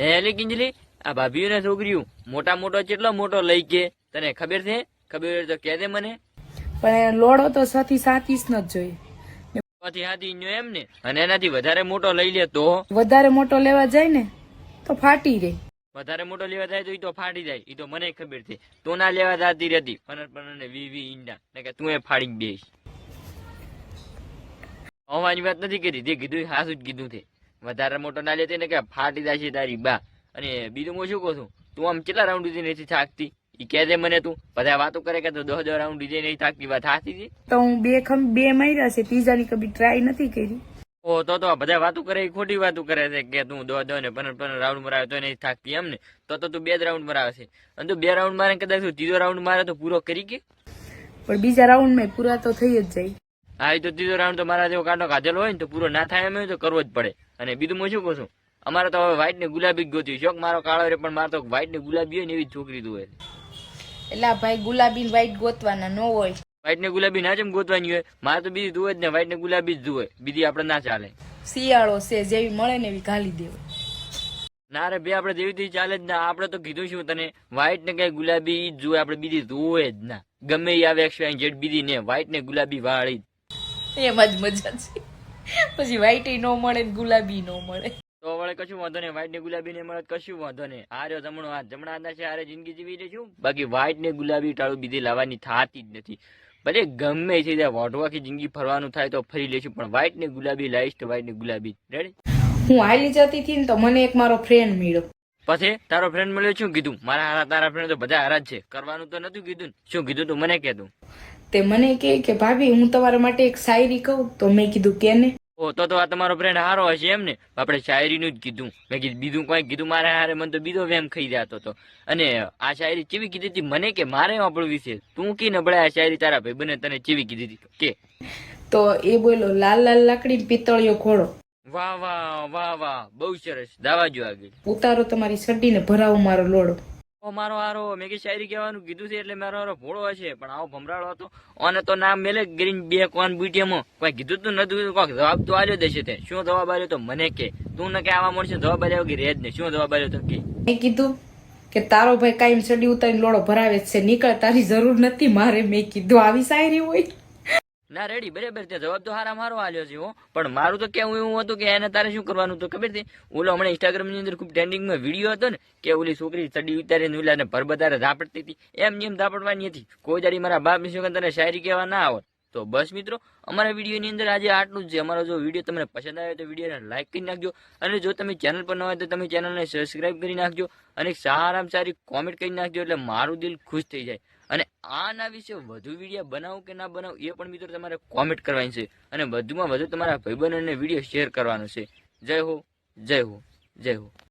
હે ગીંજલી કિંજલી આ ભાભીઓ ને છોકરીઓ મોટા મોટો કેટલો મોટો લઈ કે? તને ખબર છે? ખબર તો કે દે મને. પણ લોડો તો સાત ઇંચ નો જ જોઈએ. પછી હાથી ન્યો એમ ને? અને એનાથી વધારે મોટો લઈ લે તો? વધારે મોટો લેવા જાય ને તો ફાટી રે. વધારે મોટો લેવા જાય તો ઈ તો ફાટી જાય. ઈ તો મને ખબર છે. તો ના લેવા જાતી રહેતી. પનર પનર ને વી વી ઈંડા. ને કે તું એ ફાડી બેસ. હવાની વાત નથી કરી. જે કીધું હાસું જ કીધું છે. વધારે મોટો ના લેતી ને કે ફાટી જાય છે તારી બા. અને બીજું હું શું કહું છું? તું આમ કેટલા રાઉન્ડ સુધી નથી થાકતી? ઈ કહે દે મને તું. બધા વાતો કરે કે તો દસ દસ રાઉન્ડ DJ નહીં થાકતી વાત થાતી છે? તો હું બે ખમ બે માર્યા છે ત્રીજાની કભી ટ્રાય નથી કરી. ઓ તો તો બધા વાતો કરે ખોટી વાતો કરે છે કે તું દો દો ને પંદર પંદર રાઉન્ડ મરાવે તો નહીં થાકતી એમ ને? તો તો તું બે જ રાઉન્ડ મરાવે છે. અને તું બે રાઉન્ડ મારે કદાચ તું ત્રીજો રાઉન્ડ મારે તો પૂરો કરી કે? પણ બીજા રાઉન્ડમાં પૂરા તો થઈ જ જાય. હા એ તો ત્રીજો રાઉન્ડ તો મારા જેવો કાંટો કાઢેલો હોય ને તો પૂરો ના થાય એમ તો કરવો જ પડે. અને બીજું હું શું કહું છું? અમારે તો હવે વ્હાઈટ ને ગુલાબી જ ગોત્યું શોખ મારો કાળો રે પણ મારે તો વ્હાઈટ ને ગુલાબી હોય ને એવી જ છોકરી તું એટલે ભાઈ ગુલાબી વ્હાઈટ ગોતવાના ન હોય. વ્હાઈટ ને ગુલાબી ના જેમ ગોતવાની હોય. મારે તો બીજી જુએ જ ને વ્હાઈટ ને ગુલાબી જ જુએ બીજી આપણે ના ચાલે. શિયાળો છે જેવી મળે ને એવી ઘાલી દેવાય ના રે ભાઈ આપણે જેવી તેવી ચાલે જ ના. આપણે તો કીધું શું તને વ્હાઈટ ને કઈ ગુલાબી ઈ જ જોવે આપણે બીજી જુએ જ ના. ગમે એ આવે એકસો જેટ બીજી ને વ્હાઈટ ને ગુલાબી વાળી. એમાં જ મજા છે. પછી વ્હાઈટ ન મળે ને ગુલાબી ન મળે. તો વળે કશું વાંધો નહીં વ્હાઈટ ને ગુલાબી ને મળે કશું વાંધો નહીં. આ રહ્યો જમણો હાથ. જમણા હાથના છે હારે જિંદગી જીવી લેશું બાકી વ્હાઈટ ને ગુલાબી ટાળું બીજી લાવવાની થતી જ નથી. ભલે ગમે છે ત્યાં વોઢવાથી જિંદગી ફરવાનું થાય તો ફરી લેશું પણ વ્હાઈટ ને ગુલાબી લાઈશ તો વ્હાઈટ ને ગુલાબી. રેડી હું હાલી જતી હતી ને તો મને એક મારો ફ્રેન્ડ મળ્યો. પછી તારો ફ્રેન્ડ મળ્યો શું કીધું? મારા હારા તારા ફ્રેન્ડ તો બધા હારા છે. કરવાનું તો નતું કીધું શું કીધું તું? મને કહેતું તે. મને કે કે ભાભી હું તમારા માટે એક શાયરી કહું. તો મેં કીધું કે ને ઓ તો તો આ તમારો ફ્રેન્ડ હારો હશે એમ ને? આપણે શાયરીનું જ કીધું. મેં કીધું બીજું કોઈ કીધું? મારે હારે મને તો બીજો વેમ ખાઈ જતો હતો અને આ શાયરી ચીવી કીધી હતી? મને કે મારે આપણું વિશે? તું કી નબળે આ શાયરી તારા ભાઈ બને તને ચેવી કીધી હતી કે? તો એ બોલો લાલ લાલ લાકડી પિત્તળિયો ઘોડો. વાહ વાહ વાહ વાહ. બહુ સરસ. દાવા જો આગળ. ઉતારો તમારી સડીને ભરાવો મારો લોડો. મારો હારો, મેં કે શાયરી કહેવાનું કીધું છે એટલે મારો હારો ભોળો હશે, પણ આવો ભમરાળો હતો. અને તો નામ મેલે ગ્રીન બે કોન બુટીએમાં કોઈ કીધું તું નતું કોઈક જવાબ તો આલ્યો દેશે તે. શું જવાબ આવ્યો તો મને કે. તું ને કે આવા મળશે જવાબ આવ્યો કે રેજ ને શું જવાબ આવ્યો તો કે? મેં કીધું કે તારો ભાઈ કાયમ સડી ઉતારીને લોડો ભરાવે છે. નીકળ, તારી જરૂર નથી મારે, મેં કીધું. આવી શાયરી હોય. ના રેડી બરાબર તે જવાબ તો હારા મારો આલ્યો છે પણ મારું તો કેવું એવું હતું કે એને તારે શું કરવાનું હતું ખબર છે? ઓલો હમણાં ઇન્સ્ટાગ્રામની અંદર ખૂબ ટ્રેન્ડિંગમાં વીડિયો હતો ને, કે ઓલી છોકરી ચડી ઉતારીને ઓલાને ભરબતારે ઝાપડતી હતી. એમ નિયમ ઝાપડવાની હતી. કોઈ દાડી મારા બાપ શું તને શાયરી કહેવા ના આવત તો બસ મિત્રો, અમારા વિડીયોની અંદર આજે આટલું જ છે. અમારો જો વીડિયો તમને પસંદ આવે તો વિડીયોને લાઇક કરી નાખજો અને જો તમે ચેનલ પર ન હોય તો તમે ચેનલને સબસ્ક્રાઇબ કરી નાખજો અને સારામાં સારી કોમેન્ટ કરી નાખજો એટલે મારું દિલ ખુશ થઈ જાય. અને આના વિશે વધુ વીડિયો બનાવું કે ના બનાવું એ પણ મિત્રો તમારે કોમેન્ટ કરવાની છે. અને વધુમાં વધુ તમારા ભાઈબંધોને વીડિયો શેર કરવાનો છે. જય હો જય હો જય હો.